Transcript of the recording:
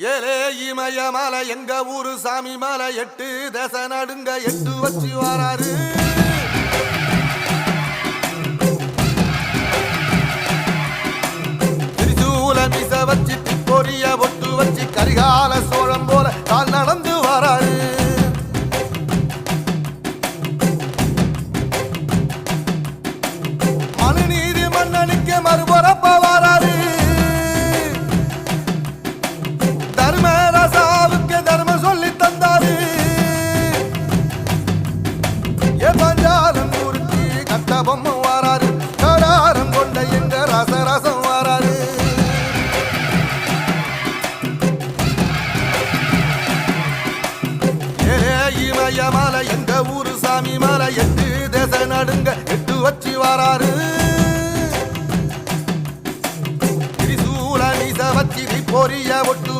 ஏலே இமய மலை எங்க ஊரு சாமி மலை எட்டு தச நடுங்க எட்டு வச்சு வராரு. திரிசூல மிச வச்சு பொரிய ஒட்டு வச்சு கரிகால சோழம் போல கால் நடந்து வராரு. மனுநீதி மன்னனுக்கு மறுபுறம் பஞ்சாலம் ஊருக்கு கட்ட பொம்மை வாராரு. கடாரம் கொண்ட எங்க ரசரசம் வாராரு. ஏ இமய மலை எங்க ஊரு சாமி மலை எட்டு தேச நடுங்க எட்டு வச்சு வாராரு. திரிசூல நீச வச்சி பொரிய ஒட்டு